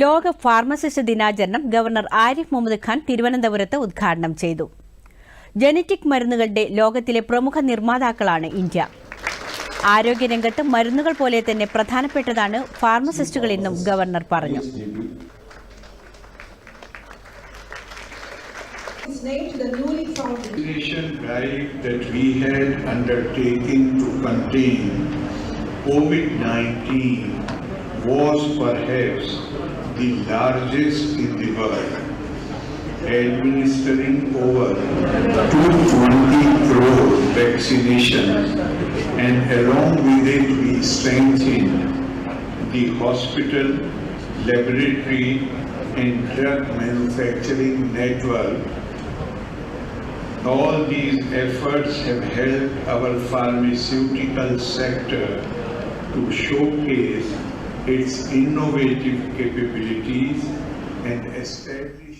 ലോക ഫാർമസിസ്റ്റ് ദിനാചരണം ഗവർണർ ആരിഫ് മുഹമ്മദ് ഖാൻ തിരുവനന്തപുരത്ത് ഉദ്ഘാടനം ചെയ്തു. ജനറ്റിക് മരുന്നുകളുടെ ലോകത്തിലെ പ്രമുഖ നിർമ്മാതാക്കളാണ് ഇന്ത്യ. ആരോഗ്യരംഗത്ത് മരുന്നുകൾ പോലെ തന്നെ പ്രധാനപ്പെട്ടതാണ് ഫാർമസിസ്റ്റുകൾ എന്നും ഗവർണർ പറഞ്ഞു. That we to contain COVID-19 was perhaps the largest in the world, administering over 220 crore vaccinations and along with it we strengthened the hospital, laboratory and drug manufacturing network. All these efforts have helped our pharmaceutical sector to showcase its innovative capabilities and establish